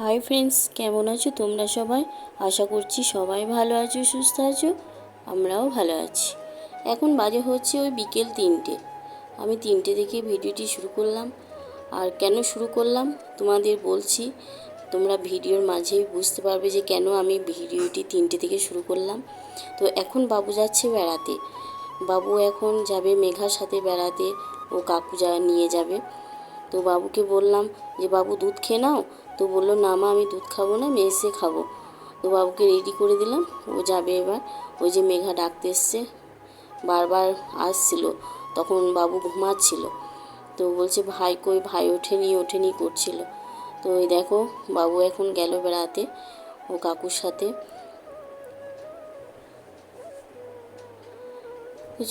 Hi friends কেমন আছো তোমরা সবাই? আশা করছি সবাই ভালো আছো, সুস্থ আছো, আমরাও ভালো আছি। এখন বাজে হচ্ছে ওই বিকেল তিনটে। আমি তিনটে থেকে ভিডিওটি শুরু করলাম। আর কেন শুরু করলাম? তোমাদের বলছি, তোমরা ভিডিওর মাঝেই বুঝতে পারবে যে কেন আমি ভিডিওটি তিনটে থেকে শুরু করলাম। তো এখন বাবু যাচ্ছে বেড়াতে। বাবু এখন যাবে মেঘার সাথে বেড়াতে, ও কাকু যা নিয়ে যাবে। তো বাবুকে বললাম যে, বাবু দুধ খেয়ে নাও? তো বলল, না মা, আমি দুধ খাব না, আমি এসে খাব। তো বাবুকে রেডি করে দিলাম, ও যাবে এবার। ওই যে মেঘা ডাকতে এসছে, বারবার আসছিল, তখন বাবু ঘুমাচ্ছিল। তো বলছে, ভাই কই, ভাই ওঠেনি ওঠেনি, করছিল। তো ওই দেখো, বাবু এখন গেল বেড়াতে, ও কাকুর সাথে।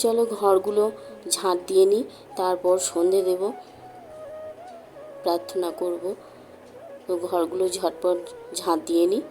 চলো ঘরগুলো ঝাঁট দিয়ে নিই, তারপর সন্ধে দেব, প্রার্থনা করব। ঘরগুলো ঝটপট ঝাঁট দিয়ে নিই।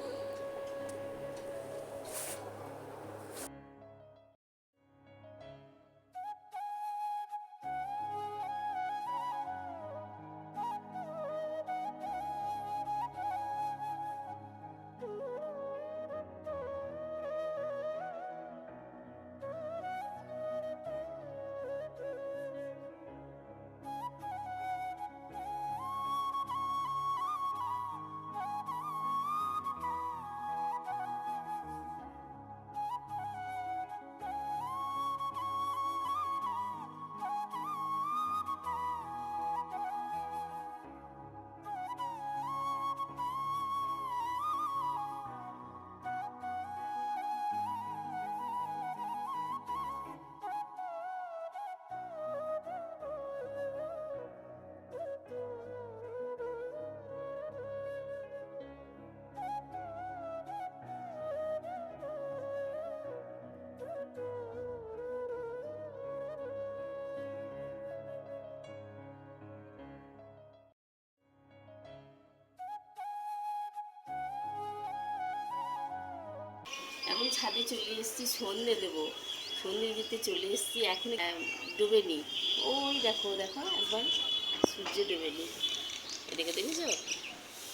ছাদে চলে এসেছি সন্ধে দেবো। সন্ধে দিতে চলে এসেছি এখন ডুবে নি। ওই দেখো দেখো, একবার সূর্য ডুবে নি। এদিকে দেখেছ?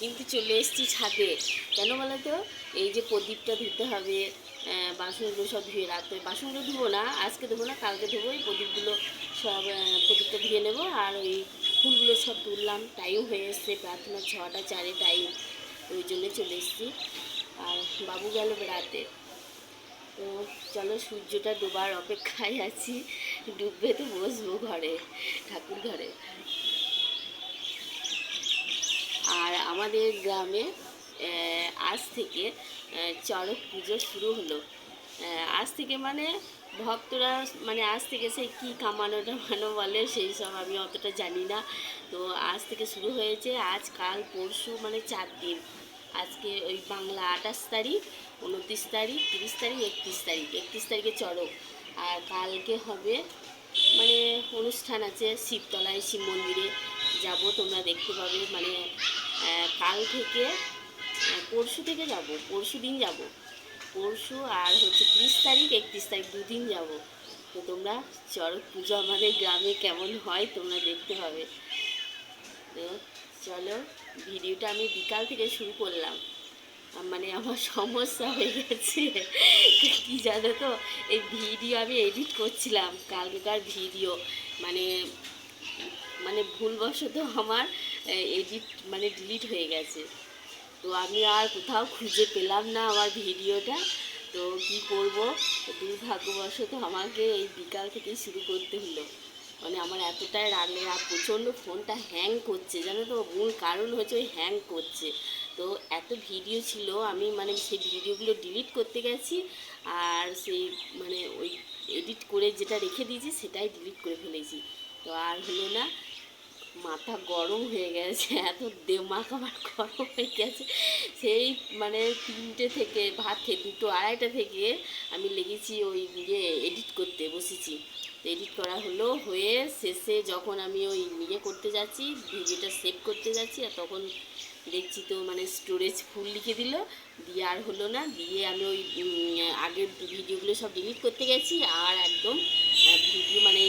কিন্তু চলে এসেছি ছাদে। কেন বলো তো? এই যে প্রদীপটা ধুতে হবে বাসনগুলো সব ধুয়ে রাখতে হবে বাসনগুলো ধুবো না, আজকে ধুবো না, কালকে ধুবো। এই প্রদীপগুলো সব প্রদীপটা ধুয়ে নেব। আর ওই ফুলগুলো সব তুললাম টাইম হয়ে এসছে। প্রার্থনা ছটা, চারে টাইম ওই জন্য চলে এসেছি। আর বাবু গেল বেড়াতে। তো চলো সূর্যটা ডোবার অপেক্ষায় আছি। ডুববে তো বসবো ঘরে, ঠাকুর ঘরে। আর আমাদের গ্রামে আজ থেকে চড়ক পুজো শুরু হলো। আজ থেকে মানে ভক্তরা মানে আজ থেকে সেই কী কামানো টামানো বলে সেই সব আমি অতটা জানি না। তো আজ থেকে শুরু হয়েছে আজ, কাল, পরশু মানে চার দিন। আজকে ওই বাংলা আঠাশ তারিখ উনত্রিশ তারিখ, তিরিশ তারিখ, একত্রিশ তারিখ। একত্রিশ তারিখে চড়ক। আর কালকে হবে মানে অনুষ্ঠান আছে শিবতলায়, শিব মন্দিরে। যাব, তোমরা দেখতে পাবে। মানে কাল থেকে পরশু থেকে যাব। পরশু দিন যাব। পরশু আর হচ্ছে তিরিশ তারিখ, একত্রিশ তারিখ দুদিন যাব। তো তোমরা চড়ক পুজো আমাদের গ্রামে কেমন হয় তোমরা দেখতে পাবে। তো চলো, ভিডিওটা আমি বিকাল থেকে শুরু করলাম। মানে আমার সমস্যা হয়ে গেছে। কি জানো তো? এই ভিডিও আমি এডিট করছিলাম, কালকেকার ভিডিও মানে মানে ভুলবশত আমার এডিট মানে ডিলিট হয়ে গেছে। তো আমি আর কোথাও খুঁজে পেলাম না আমার ভিডিওটা তো কি করব? দুর্ভাগ্যবশত আমাকে এই বিকাল থেকেই শুরু করতে হলো। মানে আমার এতটাই আর প্রচণ্ড ফোনটা হ্যাং করছে। জানো তো? মূল কারণ হচ্ছে ওই হ্যাং করছে। তো এত ভিডিও ছিল, আমি মানে সেই ভিডিওগুলো ডিলিট করতে গেছি আর সেই মানে ওই এডিট করে যেটা রেখে দিয়েছি সেটাই ডিলিট করে ফেলেছি। তো আর হলো না, মাথা গরম হয়ে গেছে, এত দেমাক আমার গরম হয়ে গেছে। সেই মানে তিনটে থেকে, ভাত খেয়ে দুটো আড়াইটা থেকে আমি লেগেছি ওই ইয়ে এডিট করতে, বসেছি। এডিট করা হলো, হয়ে শেষে যখন আমি ওই ইয়ে করতে যাচ্ছি ভিডিওটা সেভ করতে যাচ্ছি, আর তখন দেখছি তো মানে স্টোরেজ ফুল লিখে দিল। দিয়ে আর হলো না, দিয়ে আমি ওই আগের ভিডিওগুলো সব ডিলিট করতে গেছি আর একদম ভিডিও মানে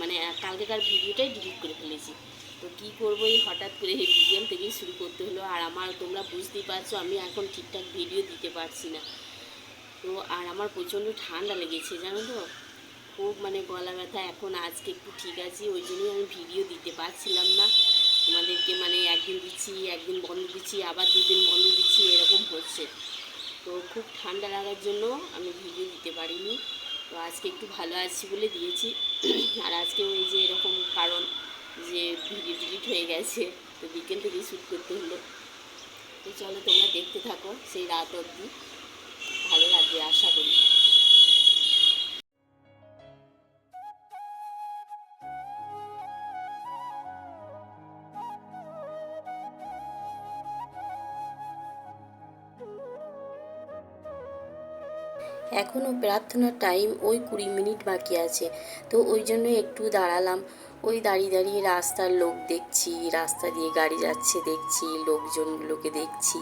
মানে কালকেকার ভিডিওটাই ডিলিট করে ফেলেছি। তো কী করব এই হঠাৎ করে এই বিকেল থেকেই শুরু করতে হলো। আর আমার তোমরা বুঝতেই পারছ, আমি এখন ঠিকঠাক ভিডিও দিতে পারছি না। তো আর আমার প্রচণ্ড ঠান্ডা লেগেছে, জানো তো? খুব মানে গলা ব্যথা। এখন আজকে একটু ঠিক আছে, ওই জন্যই আমি ভিডিও দিতে পারছিলাম না। তোমাদেরকে মানে একদিন দিচ্ছি, একদিন বন্ধ দিচ্ছি, আবার দুদিন বন্ধ দিচ্ছি, এরকম হচ্ছে। তো খুব ঠান্ডা লাগার জন্য আমি ভিডিও দিতে পারিনি। তো আজকে একটু ভালো আছি বলে দিয়েছি। আর আজকে ওই যে এরকম কারণ যে ভিডিও ডিলিট হয়ে গেছে, তো বিকেল থেকে শ্যুট করতে হলো। তো চলো তোমরা দেখতে থাকো সেই রাত অবধি। ভালো লাগবে আশা করি। এখনও প্রার্থনার টাইম ওই কুড়ি মিনিট বাকি আছে। তো ওই জন্য একটু দাঁড়ালাম। ওই দাঁড়িয়ে দাঁড়িয়ে রাস্তার লোক দেখছি, রাস্তা দিয়ে গাড়ি যাচ্ছে দেখছি, লোকজনগুলোকে দেখছি।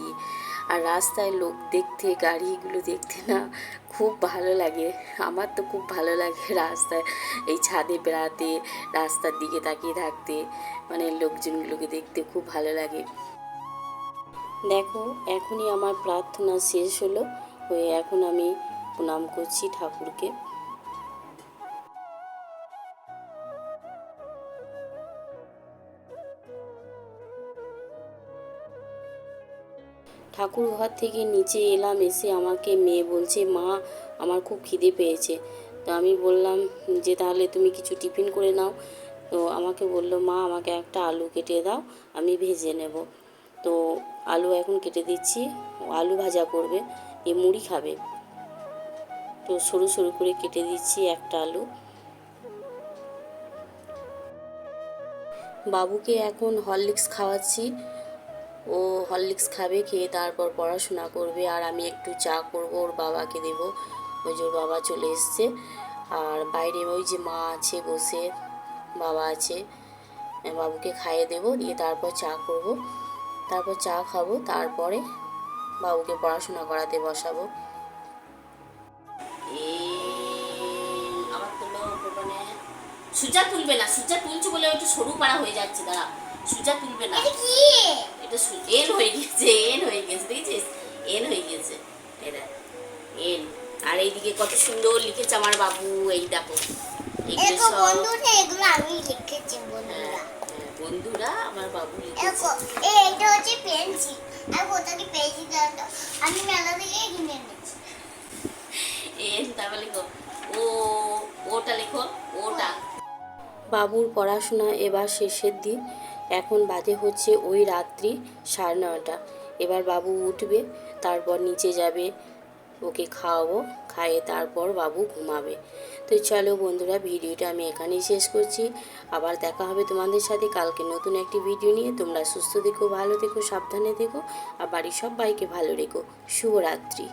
আর রাস্তায় লোক দেখতে, গাড়িগুলো দেখতে না খুব ভালো লাগে। আমার তো খুব ভালো লাগে রাস্তায়, এই ছাদে বেড়াতে, রাস্তার দিকে তাকিয়ে থাকতে মানে লোকজনগুলোকে দেখতে খুব ভালো লাগে। দেখো, এখনই আমার প্রার্থনা শেষ হলো। হয়ে এখন আমি প্রণাম করছি ঠাকুরকে। ঠাকুর ঘর থেকে নিচে এলাম, এসে আমাকে মেয়ে বলছে, মা, আমার খুব খিদে পেয়েছে। তো আমি বললাম যে, তাহলে তুমি কিছু টিফিন করে নাও। তো আমাকে বলল, মা, আমাকে একটা আলু কেটে দাও, আমি ভেজে নেব। তো আলু এখন কেটে দিচ্ছি, আলু ভাজা করবে, এ মুড়ি খাবে। তো সরু সরু করে কেটে দিচ্ছি একটা আলু। বাবুকে এখন হরলিক্স খাওয়াচ্ছি। ও হরলিক্স খাবে, খেয়ে তারপর পড়াশোনা করবে। আর আমি একটু চা করব, ওর বাবাকে দেব। ওই যে ওর বাবা চলে এসছে। আর বাইরে ওই যে মা আছে, বসে বাবা আছে বাবুকে খাইয়ে দেবো, দিয়ে তারপর চা করব। তারপর চা খাব, তারপরে বাবুকে পড়াশোনা করাতে বসাবো। সুজা তুলবে না সুজা তুলছে বলে একটু সরু পাড়া হয়ে যাচ্ছে দাঁড়া। সুজা তুলবে না। এটা এন হয়ে গেছে এন হয়ে গেছে দেখেছিস? এন হয়ে গেছে। এটা এন আর এইদিকে কত সুন্দর লিখেছে আমার বাবু এই দেখো। বন্ধুরা হ্যাঁ, বন্ধুরা। হ্যাঁ, বন্ধুরা আমার বাবু এটা হচ্ছে পেন্সিল। আর কোথা কি পেন্সিল আমি মেলা থেকে কিনে এনেছি। এন তারপর লিখো ও ওটা লিখো ওটা। বাবুর পড়াশোনা এবার শেষের দিন। এখন বাজে হচ্ছে ওই রাত্রি সাড়ে নটা এবার বাবু উঠবে, তারপর নিচে যাবে, ওকে খাওয়াবো, খাইয়ে তারপর বাবু ঘুমাবে। তো চলো বন্ধুরা, ভিডিওটা আমি এখানেই শেষ করছি। আবার দেখা হবে তোমাদের সাথে কালকে নতুন একটি ভিডিও নিয়ে। তোমরা সুস্থ দেখো ভালো দেখো সাবধানে দেখো আর বাড়ির সব সবাইকে ভালো রেখো। শুভরাত্রি।